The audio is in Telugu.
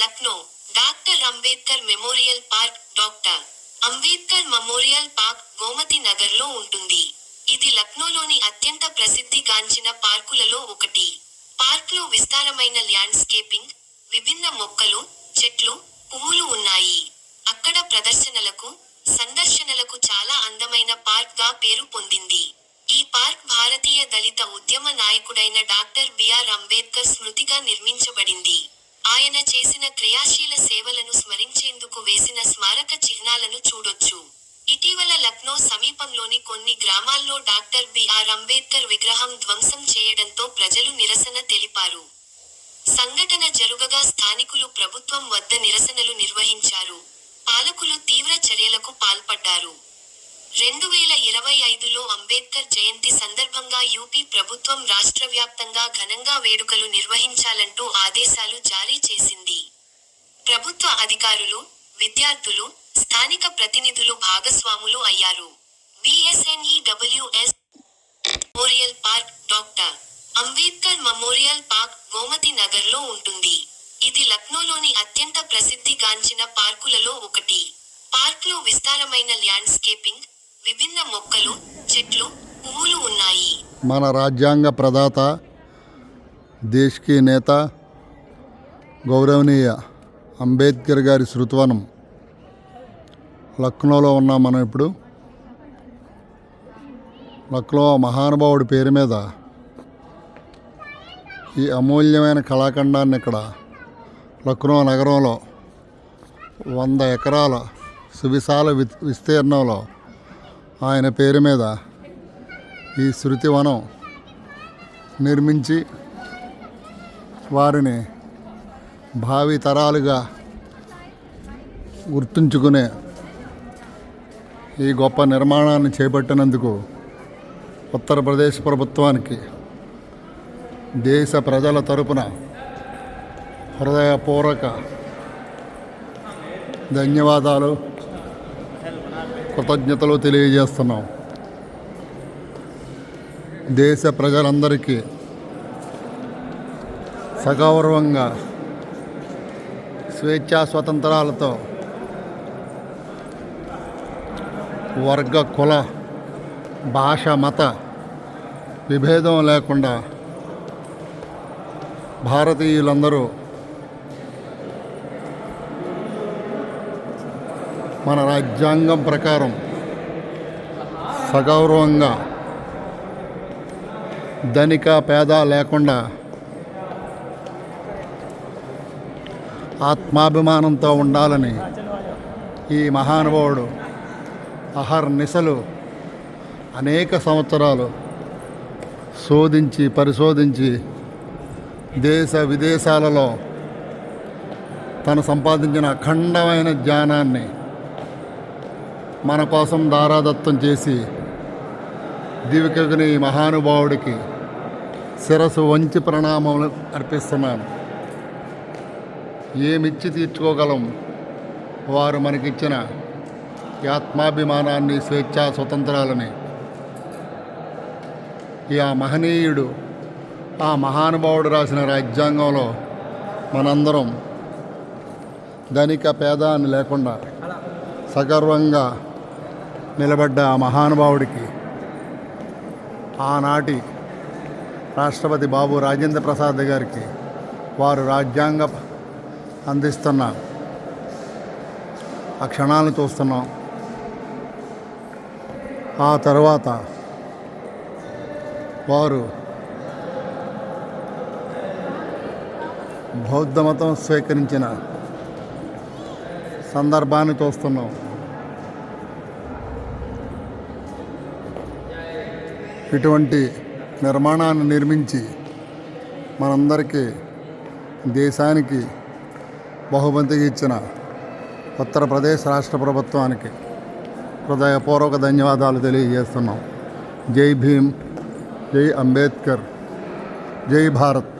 Lucknow doctor Ambedkar memorial park doctor Ambedkar memorial park Gomti నగర్లో ఉంటుంది. ఇది లక్నోలోని అత్యంత ప్రసిద్ధిగాంచిన పార్కులలో ఒకటి. పార్క్లో విస్తారమైన ల్యాండ్స్కేపింగ్ విభిన్న మొక్కలు చెట్లు పువ్వులు ఉన్నాయి. అక్కడ ప్రదర్శనలకు సందర్శనలకు చాలా అందమైన పార్క్గా పేరు పొందింది. ఈ పార్క్ భారతీయ దళిత ఉద్యమ నాయకుడైన డాక్టర్ బిఆర్ అంబేద్కర్ స్మృతిగా నిర్మించారు చేసిన క్రియాశీల సేవలను స్మరించేందుకు వేసిన స్మారక చిహ్నాలను చూడొచ్చు. ఇటీవల లక్నో సమీపంలోని కొన్ని గ్రామాల్లో డాక్టర్ బిఆర్ అంబేద్కర్ విగ్రహం ధ్వంసం చేయడంతో ప్రజలు నిరసన తెలిపారు. సంఘటన జరుగగా స్థానికులు ప్రభుత్వం వద్ద నిరసనలు నిర్వహించారు. పాలకులు తీవ్ర చర్యలకు పాల్పడ్డారు. రెండు వేల ఇరవై ఐదులో అంబేద్కర్ జయంతి సందర్భంగా యూపీ ప్రభుత్వం రాష్ట్రవ్యాప్తంగా ఘనంగా వేడుకలు నిర్వహించాలంటూ ఆదేశాలు జారీ చేసింది. ప్రభుత్వ అధికారులు విద్యార్థులు స్థానిక ప్రతినిధులు భాగస్వాములు అయ్యారు. BSNEWS memorial park doctor Ambedkar memorial park Gomti నగర్లో ఉంటుంది. ఇది లక్నోలోని అత్యంత ప్రసిద్ధిగాంచిన పార్కులలో ఒకటి. పార్క్లో విస్తారమైన ల్యాండ్స్కేపింగ్ విభిన్న మొక్కలు చెట్లు పువ్వులు ఉన్నాయి. మన రాజ్యాంగ ప్రదాత దేశ్కి నేత గౌరవనీయ అంబేద్కర్ గారి శృతవనం. లక్నోలో ఉన్నాం మనం ఇప్పుడు లక్నో మహానుభావుడి పేరు మీద ఈ అమూల్యమైన కళాఖండాన్ని ఇక్కడ లక్నో నగరంలో వంద ఎకరాల సువిశాల వి విస్తీర్ణంలో ఆయన పేరు మీద ఈ శృతివనం నిర్మించి వారిని భావి తరాలుగా గుర్తుంచుకునే ఈ గొప్ప నిర్మాణాన్ని చేపట్టినందుకు ఉత్తరప్రదేశ్ ప్రభుత్వానికి దేశ ప్రజల తరపున హృదయపూర్వక ధన్యవాదాలు కృతజ్ఞతలు తెలియజేస్తున్నాం. దేశ ప్రజలందరికీ సగౌరవంగా స్వేచ్ఛా స్వతంత్రాలతో వర్గ కుల భాష మత విభేదం లేకుండా భారతీయులందరూ మన రాజ్యాంగం ప్రకారం సగౌరవంగా ధనిక పేద లేకుండా ఆత్మాభిమానంతో ఉండాలని ఈ మహానుభావుడు అహర్నిశలు అనేక సంవత్సరాలు శోధించి పరిశోధించి దేశ విదేశాలలో తను సంపాదించిన అఖండమైన జ్ఞానాన్ని మన కోసం దారాదత్తం చేసి దివికగుని ఈ మహానుభావుడికి శిరసు వంచి ప్రణామములు అర్పిస్తున్నాను. ఏమిచ్చి తీర్చుకోగలం? వారు మనకిచ్చిన ఆత్మాభిమానాన్ని స్వేచ్ఛా స్వతంత్రాలని. ఈ ఆ మహనీయుడు ఆ మహానుభావుడు రాసిన రాజ్యాంగంలో మనందరం ధనిక పేద అని లేకుండా సగర్వంగా నిలబడ్డ ఆ మహానుభావుడికి ఆనాటి రాష్ట్రపతి బాబు రాజేంద్ర ప్రసాద్ గారికి వారు రాజ్యాంగ అందిస్తున్న. ఆ క్షణాలను చూస్తున్నాం. ఆ తర్వాత వారు బౌద్ధ మతం స్వీకరించిన సందర్భాన్ని చూస్తున్నాం. ఇటువంటి నిర్మాణాన్ని నిర్మించి మనందరికీ దేశానికి బహుమతిగా ఇచ్చిన ఉత్తరప్రదేశ్ రాష్ట్ర ప్రభుత్వానికి హృదయపూర్వక ధన్యవాదాలు తెలియజేస్తున్నాం జై భీమ్ జై అంబేద్కర్ జై భారత్